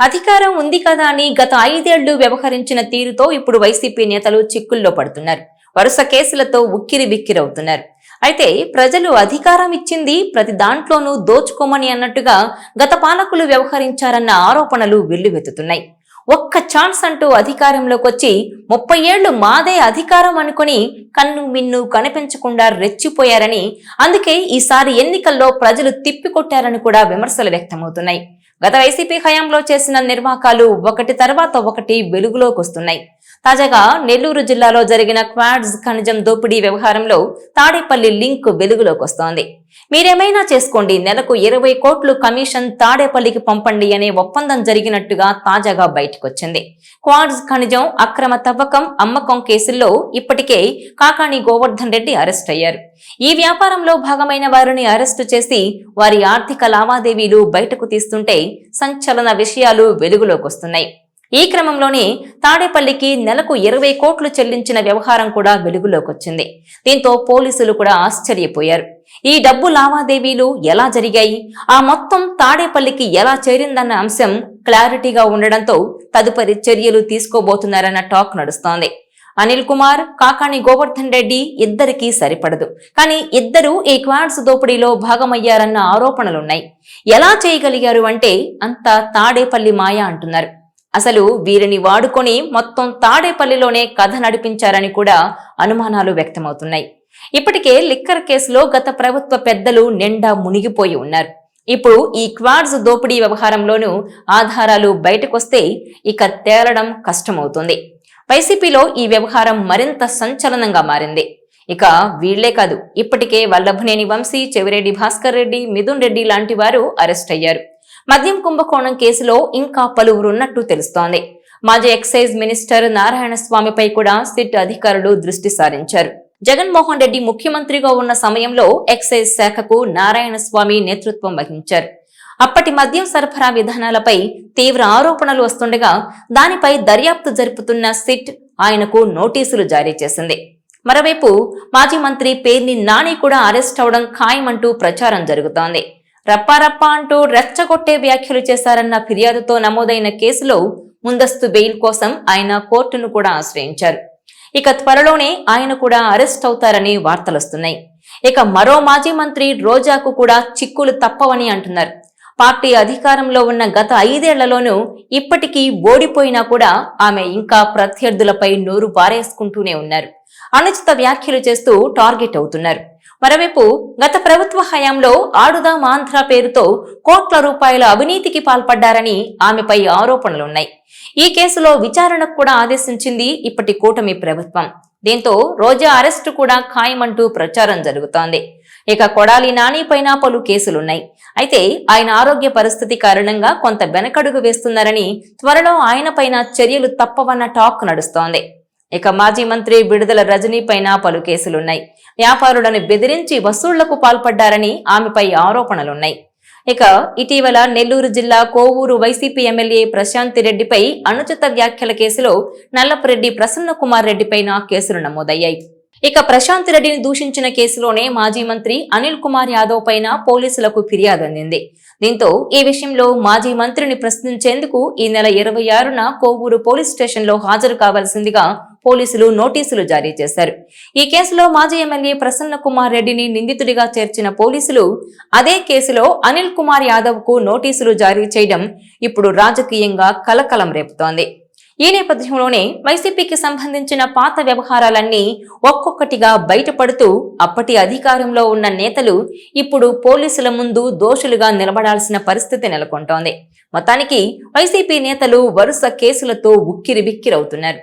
అధికారం ఉంది కదా అని గత ఐదేళ్ళు వ్యవహరించిన తీరుతో ఇప్పుడు వైసీపీ నేతలు చిక్కుల్లో పడుతున్నారు. వరుస కేసులతో ఉక్కిరి బిక్కిరవుతున్నారు అయితే ప్రజలు అధికారం ఇచ్చింది ప్రతి దాంట్లోనూ దోచుకోమని అన్నట్టుగా గత పాలకులు వ్యవహరించారన్న ఆరోపణలు వెల్లువెత్తుతున్నాయి. ఒక్క ఛాన్స్ అంటూ అధికారంలోకి వచ్చి ముప్పై ఏళ్ళు మాదే అధికారం అనుకుని కన్ను మిన్ను కనిపించకుండా రెచ్చిపోయారని అందుకే ఈసారి ఎన్నికల్లో ప్రజలు తిప్పికొట్టారని కూడా విమర్శలు వ్యక్తమవుతున్నాయి. గత వైసీపీ హయాంలో చేసిన నిర్వాకాలు ఒకటి తర్వాత ఒకటి వెలుగులోకి వస్తున్నాయి. తాజాగా నెల్లూరు జిల్లాలో జరిగిన క్వాడ్స్ ఖనిజం దోపిడీ వ్యవహారంలో తాడేపల్లి లింక్ వెలుగులోకి వస్తోంది. మీరేమైనా చేసుకోండి నెలకు ఇరవై కోట్లు కమిషన్ తాడేపల్లికి పంపండి అనే ఒప్పందం జరిగినట్టుగా తాజాగా బయటకొచ్చింది. క్వాడ్స్ ఖనిజం అక్రమ తవ్వకం అమ్మకం కేసుల్లో ఇప్పటికే కాకాణి గోవర్ధన్ రెడ్డి అరెస్ట్ అయ్యారు. ఈ వ్యాపారంలో భాగమైన వారిని అరెస్టు చేసి వారి ఆర్థిక లావాదేవీలు బయటకు తీస్తుంటే సంచలన విషయాలు వెలుగులోకి వస్తున్నాయి. ఈ క్రమంలోనే తాడేపల్లికి నెలకు ఇరవై కోట్లు చెల్లించిన వ్యవహారం కూడా వెలుగులోకి వచ్చింది దీంతో పోలీసులు కూడా ఆశ్చర్యపోయారు. ఈ డబ్బు లావాదేవీలు ఎలా జరిగాయి? ఆ మొత్తం తాడేపల్లికి ఎలా చేరిందన్న అంశం క్లారిటీగా ఉండడంతో తదుపరి చర్యలు తీసుకోబోతున్నారన్న టాక్ నడుస్తోంది. అనిల్ కుమార్ కాకాణి గోవర్ధన్ రెడ్డి ఇద్దరికీ సరిపడదు. కానీ ఇద్దరూ ఈ క్వాడ్స్ దోపిడీలో భాగమయ్యారన్న ఆరోపణలున్నాయి. ఎలా చేయగలిగారు అంటే అంతా తాడేపల్లి మాయ అంటున్నారు. అసలు వీరిని వాడుకొని మొత్తం తాడేపల్లిలోనే కథ నడిపించారని కూడా అనుమానాలు వ్యక్తమవుతున్నాయి. ఇప్పటికే లిక్కర్ కేసులో గత ప్రభుత్వ పెద్దలు నిండా మునిగిపోయి ఉన్నారు. ఇప్పుడు ఈ క్వాడ్స్ దోపిడీ వ్యవహారంలోనూ ఆధారాలు బయటకొస్తే ఇక తేలడం కష్టమవుతుంది. వైసీపీలో ఈ వ్యవహారం మరింత సంచలనంగా మారింది. ఇక వీళ్ళే కాదు ఇప్పటికే వల్లభనేని వంశీ చెవిరెడ్డి భాస్కర్ రెడ్డి మిథున్ రెడ్డి లాంటి వారు అరెస్ట్ అయ్యారు. మద్యం కుంభకోణం కేసులో ఇంకా పలువురున్నట్టు తెలుస్తోంది. మాజీ ఎక్సైజ్ మినిస్టర్ నారాయణ స్వామిపై కూడా సిట్ అధికారులు దృష్టి సారించారు. జగన్మోహన్ రెడ్డి ముఖ్యమంత్రిగా ఉన్న సమయంలో ఎక్సైజ్ శాఖకు నారాయణ స్వామి నేతృత్వం వహించారు. అప్పటి మద్యం సరఫరా విధానాలపై తీవ్ర ఆరోపణలు వస్తుండగా దానిపై దర్యాప్తు జరుపుతున్న సిట్ ఆయనకు నోటీసులు జారీ చేసింది. మరోవైపు మాజీ మంత్రి పేర్ని నాని కూడా అరెస్ట్ అవడం ఖాయమంటూ ప్రచారం జరుగుతోంది. రప్పారప్ప అంటూ రెచ్చగొట్టే వ్యాఖ్యలు చేశారన్న ఫిర్యాదుతో నమోదైన కేసులో ముందస్తు బెయిల్ కోసం ఆయన కోర్టును కూడా ఆశ్రయించారు. ఇక త్వరలోనే ఆయన కూడా అరెస్ట్ అవుతారని వార్తలొస్తున్నాయి ఇక మరో మాజీ మంత్రి రోజాకు కూడా చిక్కులు తప్పవని అంటున్నారు. పార్టీ అధికారంలో ఉన్న గత ఐదేళ్ళలోనూ ఇప్పటికీ ఓడిపోయినా కూడా ఆమె ఇంకా ప్రత్యర్థులపై నోరు పారేసుకుంటూనే ఉన్నారు. అనుచిత వ్యాఖ్యలు చేస్తూ టార్గెట్ అవుతున్నారు. మరోవైపు గత ప్రభుత్వ హయాంలో ఆడుదాం ఆంధ్ర పేరుతో కోట్ల రూపాయల అవినీతికి పాల్పడ్డారని ఆమెపై ఆరోపణలున్నాయి. ఈ కేసులో విచారణకు కూడా ఆదేశించింది ఇప్పటి కూటమి ప్రభుత్వం. దీంతో రోజా అరెస్టు కూడా ఖాయమంటూ ప్రచారం జరుగుతోంది. ఇక కొడాలి నాని పైన పలు కేసులున్నాయి. అయితే ఆయన ఆరోగ్య పరిస్థితి కారణంగా కొంత వెనకడుగు వేస్తున్నారని త్వరలో ఆయన పైన చర్యలు తప్పవన్న టాక్ నడుస్తోంది. ఇక మాజీ మంత్రి విడుదల రజనీ పైన పలు కేసులున్నాయి. వ్యాపారులను బెదిరించి వసూళ్ళకు పాల్పడ్డారని ఆమెపై ఆరోపణలున్నాయి. ఇక ఇటీవల నెల్లూరు జిల్లా కోవూరు వైసీపీ ఎమ్మెల్యే ప్రశాంతి రెడ్డిపై అనుచిత వ్యాఖ్యల కేసులో నల్లపరెడ్డి ప్రసన్న కుమార్ రెడ్డిపైన కేసులు నమోదయ్యాయి. ఇక ప్రశాంత్ రెడ్డిని దూషించిన కేసులోనే మాజీ మంత్రి అనిల్ కుమార్ యాదవ్ పైన పోలీసులకు ఫిర్యాదు అందింది. దీంతో ఈ విషయంలో మాజీ మంత్రిని ప్రశ్నించేందుకు ఈ నెల ఇరవై ఆరున కోవూరు పోలీస్ స్టేషన్లో హాజరు కావాల్సిందిగా పోలీసులు నోటీసులు జారీ చేశారు. ఈ కేసులో మాజీ ఎమ్మెల్యే ప్రసన్న కుమార్ రెడ్డిని నిందితుడిగా చేర్చిన పోలీసులు అదే కేసులో అనిల్ కుమార్ యాదవ్కు నోటీసులు జారీ చేయడం ఇప్పుడు రాజకీయంగా కలకలం రేపుతోంది. ఈ నేపథ్యంలోనే వైసీపీకి సంబంధించిన పాత వ్యవహారాలన్నీ ఒక్కొక్కటిగా బయటపడుతూ అప్పటి అధికారంలో ఉన్న నేతలు ఇప్పుడు పోలీసుల ముందు దోషులుగా నిలబడాల్సిన పరిస్థితి నెలకొంటోంది. మొత్తానికి వైసీపీ నేతలు వరుస కేసులతో ఉక్కిరిబిక్కిరవుతున్నారు